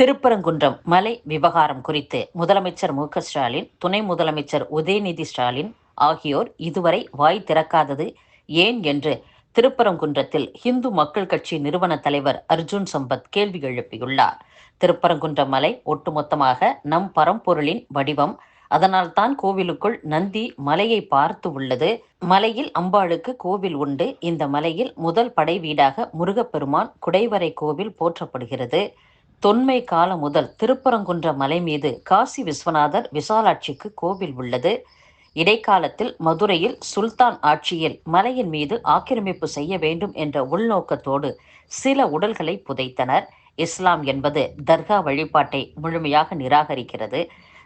திருப்பரங்குன்றம் மலை விவகாரம் குறித்து முதலமைச்சர் மு ஸ்டாலின் துணை முதலமைச்சர் உதயநிதி ஸ்டாலின் ஆகியோர் இதுவரை வாய் திறக்காதது ஏன் என்று திருப்பரங்குன்றத்தில் இந்து மக்கள் கட்சி நிறுவன தலைவர் அர்ஜுன் சம்பத் கேள்வி எழுப்பியுள்ளார். திருப்பரங்குன்றம் மலை ஒட்டுமொத்தமாக நம் பரம்பொருளின் வடிவம். அதனால்தான் கோவிலுக்குள் நந்தி மலையை பார்த்து உள்ளது. மலையில் அம்பாளுக்கு கோவில் உண்டு. இந்த மலையில் முதல் படை வீடாக முருகப்பெருமான் குடைவரை கோவில் போற்றப்படுகிறது. தொன்மை காலம் முதல் திருப்பரங்குன்ற மலை மீது காசி விஸ்வநாதர் விசாலாட்சிக்கு கோவில் உள்ளது. இடைக்காலத்தில் மதுரையில் சுல்தான் ஆட்சியில் மலையின் மீது ஆக்கிரமிப்பு செய்ய வேண்டும் என்ற உள்நோக்கத்தோடு சில உடல்களை புதைத்தனர். இஸ்லாம் என்பது தர்கா வழிபாட்டை முழுமையாக நிராகரிக்கிறது.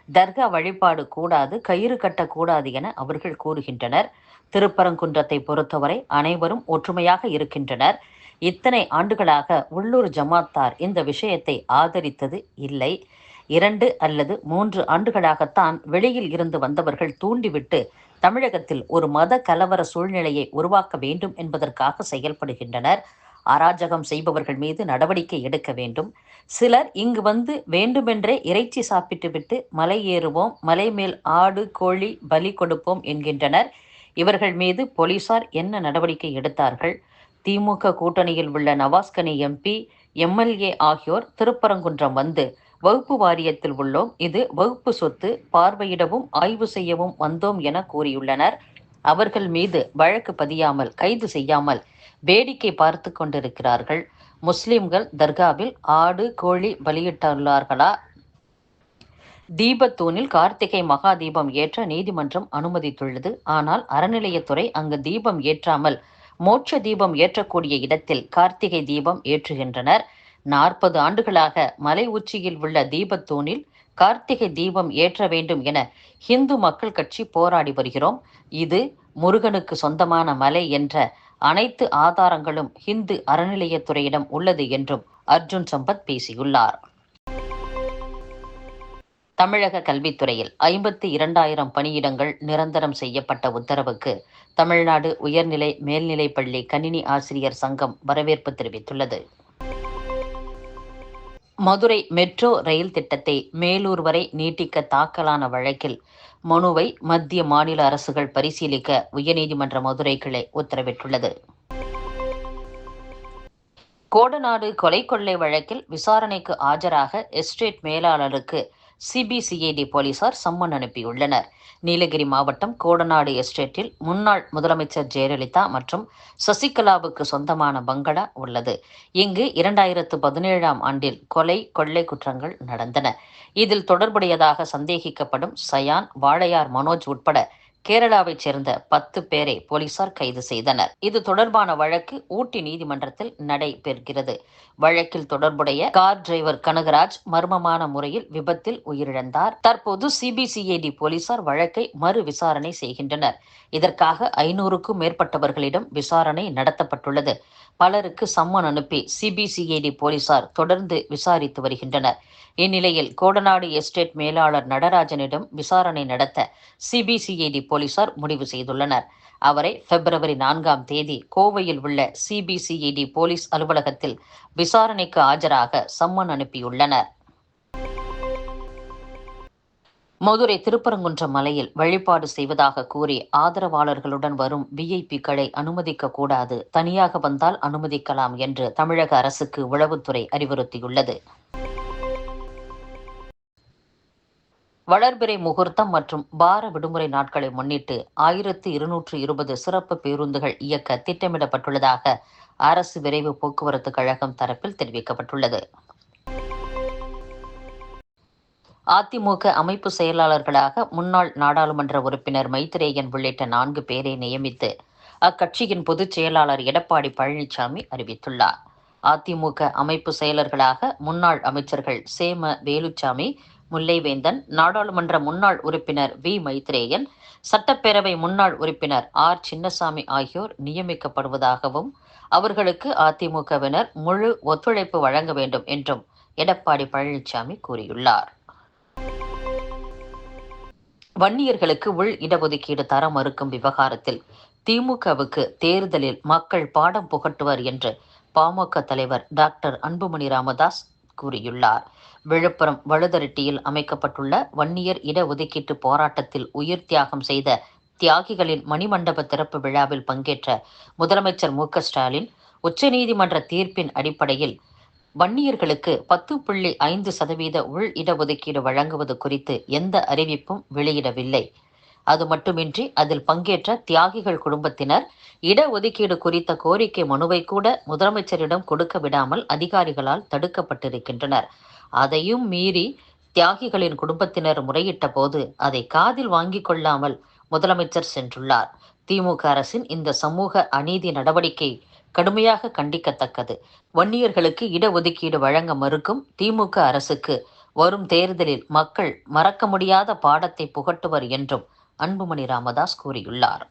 தர்கா வழிபாடு கூடாது கயிறு கட்டக்கூடாது என அவர்கள் கூறுகின்றனர். திருப்பரங்குன்றத்தை பொறுத்தவரை அனைவரும் ஒற்றுமையாக இருக்கின்றனர். இத்தனை ஆண்டுகளாக உள்ளூர் ஜமாத்தார் இந்த விஷயத்தை ஆதரித்தது இல்லை. இரண்டு அல்லது மூன்று ஆண்டுகளாகத்தான் வெளியில் இருந்து வந்தவர்கள் தூண்டிவிட்டு தமிழகத்தில் ஒரு மத கலவர சூழ்நிலையை உருவாக்க வேண்டும் என்பதற்காக செயல்படுகின்றனர். அராஜகம் செய்பவர்கள் மீது நடவடிக்கை எடுக்க வேண்டும். சிலர் இங்கு வந்து வேண்டுமென்றே இறைச்சி சாப்பிட்டுவிட்டு மலை ஏறுவோம் மலை மேல் ஆடு கோழி பலி கொடுப்போம் என்கின்றனர். இவர்கள் மீது போலீசார் என்ன நடவடிக்கை எடுத்தார்கள்? திமுக கூட்டணியில் உள்ள நவாஸ்கனி எம்பி எம்எல்ஏ ஆகியோர் திருப்பரங்குன்றம் வந்து வகுப்பு வாரியத்தில் உள்ளோம். இது வகுப்பு சொத்து பார்வையிடவும் ஆய்வு செய்யவும் வந்தோம் என கூறியுள்ளனர். அவர்கள் மீது வழக்கு பதியாமல் கைது செய்யாமல் வேடிக்கை பார்த்து கொண்டிருக்கிறார்கள். முஸ்லிம்கள் தர்காவில் ஆடு கோழி பலியிட்டுள்ளார்களா தீபத்தூணில் கார்த்திகை மகா தீபம் ஏற்ற நீதிமன்றம் அனுமதித்துள்ளது. ஆனால் அறநிலையத்துறை அங்கு தீபம் ஏற்றாமல் மோட்ச தீபம் ஏற்றக்கூடிய இடத்தில் கார்த்திகை தீபம் ஏற்றுகின்றனர். நாற்பது ஆண்டுகளாக மலை உச்சியில் உள்ள தீபத்தூணில் கார்த்திகை தீபம் ஏற்ற வேண்டும் என ஹிந்து மக்கள் கட்சி போராடி வருகிறோம். இது முருகனுக்கு சொந்தமான மலை என்ற அனைத்து ஆதாரங்களும் ஹிந்து அறநிலையத்துறையிடம் உள்ளது என்றும் அர்ஜுன் சம்பத் பேசியுள்ளார். தமிழக கல்வித்துறையில் ஐம்பத்தி இரண்டாயிரம் பணியிடங்கள் நிரந்தரம் செய்யப்பட்ட உத்தரவுக்கு தமிழ்நாடு உயர்நிலை மேல்நிலைப்பள்ளி கணினி ஆசிரியர் சங்கம் வரவேற்பு தெரிவித்துள்ளது. மதுரை மெட்ரோ ரயில் திட்டத்தை மேலூர் வரை நீட்டிக்க தாக்கலான வழக்கில் மனுவை மத்திய மாநில அரசுகள் பரிசீலிக்க உயர்நீதிமன்ற மதுரை கிளை உத்தரவிட்டுள்ளது. கோடநாடு கொலை கொள்ளை வழக்கில் விசாரணைக்கு ஆஜராக எஸ்டேட் மேலாளருக்கு சிபிசிஐடி போலீசார் சம்மன் அனுப்பியுள்ளனர். நீலகிரி மாவட்டம் கோடநாடு எஸ்டேட்டில் முன்னாள் முதலமைச்சர் ஜெயலலிதா மற்றும் சசிகலாவுக்கு சொந்தமான பங்களா உள்ளது. இங்கு இரண்டாயிரத்து பதினேழாம் ஆண்டில் கொலை கொள்ளை குற்றங்கள் நடந்தன. இதில் தொடர்புடையதாக சந்தேகிக்கப்படும் சயான் வாழையார் மனோஜ் உட்பட கேரளாவைச் சேர்ந்த பத்து பேரை போலீசார் கைது செய்தனர். இது தொடர்பான வழக்கு ஊட்டி நீதிமன்றத்தில் நடைபெறுகிறது. வழக்கில் தொடர்புடைய கார் டிரைவர் கனகராஜ் மர்மமான முறையில் விபத்தில் உயிரிழந்தார். தற்போது சிபிசிஐடி போலீசார் வழக்கை மறு விசாரணை செய்கின்றனர். இதற்காக ஐநூறுக்கும் மேற்பட்டவர்களிடம் விசாரணை நடத்தப்பட்டுள்ளது. பலருக்கு சம்மன் அனுப்பி சிபிசிஐடி போலீசார் தொடர்ந்து விசாரித்து வருகின்றனர். இந்நிலையில் கோடநாடு எஸ்டேட் மேலாளர் நடராஜனிடம் விசாரணை நடத்த சிபிசிஐடி போலீசார் முடிவு செய்துள்ளனர். அவரை பிப்ரவரி நான்காம் தேதி கோவையில் உள்ள சிபிசிஐடி போலீஸ் அலுவலகத்தில் விசாரணைக்கு ஆஜராக சம்மன் அனுப்பியுள்ளனர். மதுரை திருப்பரங்குன்றம் மலையில் வழிபாடு செய்வதாக கூறி ஆதரவாளர்களுடன் வரும் விஐபிக்களை அனுமதிக்க கூடாது தனியாக வந்தால் அனுமதிக்கலாம் என்று தமிழக அரசுக்கு உளவுத்துறை அறிவுறுத்தியுள்ளது. வளர்பிறை முகூர்த்தம் மற்றும் வார விடுமுறை நாட்களை முன்னிட்டு ஆயிரத்து இருநூற்று இருபது சிறப்பு பேருந்துகள் இயக்க திட்டமிடப்பட்டுள்ளதாக அரசு விரைவு போக்குவரத்து கழகம் தரப்பில் தெரிவிக்கப்பட்டுள்ளது. அதிமுக அமைப்பு செயலாளர்களாக முன்னாள் நாடாளுமன்ற உறுப்பினர் மைத்ரேயன் உள்ளிட்ட நான்கு பேரை நியமித்து அக்கட்சியின் பொதுச் செயலாளர் எடப்பாடி பழனிசாமி அறிவித்துள்ளார். அதிமுக அமைப்பு செயலர்களாக முன்னாள் அமைச்சர்கள் சேம வேலுச்சாமி முல்லைவேந்தன் நாடாளுமன்ற முன்னாள் உறுப்பினர் வி. மைத்ரேயன் சட்டப்பேரவை முன்னாள் உறுப்பினர் ஆர். சின்னசாமி ஆகியோர் நியமிக்கப்படுவதாகவும் அவர்களுக்கு அதிமுகவினர் முழு ஒத்துழைப்பு வழங்க வேண்டும் என்றும் எடப்பாடி பழனிசாமி கூறியுள்ளார். வன்னியர்களுக்கு உள் இடஒதுக்கீடு தர மறுக்கும் விவகாரத்தில் திமுகவுக்கு தேர்தலில் மக்கள் பாடம் புகட்டுவர் என்று பாமக தலைவர் டாக்டர் அன்புமணி ராமதாஸ் கூறியுள்ளார். விழுப்புரம் வழுதரட்டியில் அமைக்கப்பட்டுள்ள வன்னியர் இடஒதுக்கீட்டு போராட்டத்தில் உயிர் தியாகம் செய்த தியாகிகளின் மணிமண்டப திறப்பு விழாவில் பங்கேற்ற முதலமைச்சர் மு க ஸ்டாலின் உச்சநீதிமன்ற தீர்ப்பின் அடிப்படையில் வன்னியர்களுக்கு பத்து புள்ளி ஐந்து சதவீத உள் இடஒதுக்கீடு வழங்குவது குறித்து எந்த அறிவிப்பும் வெளியிடவில்லை. அது மட்டுமின்றி அதில் பங்கேற்ற தியாகிகள் குடும்பத்தினர் இடஒதுக்கீடு குறித்த கோரிக்கை மனுவை கூட முதலமைச்சரிடம் கொடுக்க விடாமல் அதிகாரிகளால் தடுக்கப்பட்டிருக்கின்றனர். அதையும் மீறி தியாகிகளின் குடும்பத்தினர் முறையிட்ட போது அதை காதில் வாங்கிக் கொள்ளாமல் முதலமைச்சர் சென்றுள்ளார். திமுக அரசின் இந்த சமூக அநீதி நடவடிக்கை கடுமையாக கண்டிக்கத்தக்கது. வன்னியர்களுக்கு இடஒதுக்கீடு வழங்க மறுக்கும் திமுக அரசுக்கு. வரும் தேர்தலில் மக்கள் மறக்க முடியாத பாடத்தை புகட்டுவர் என்றும் அன்புமணி ராமதாஸ் கூறியுள்ளார்.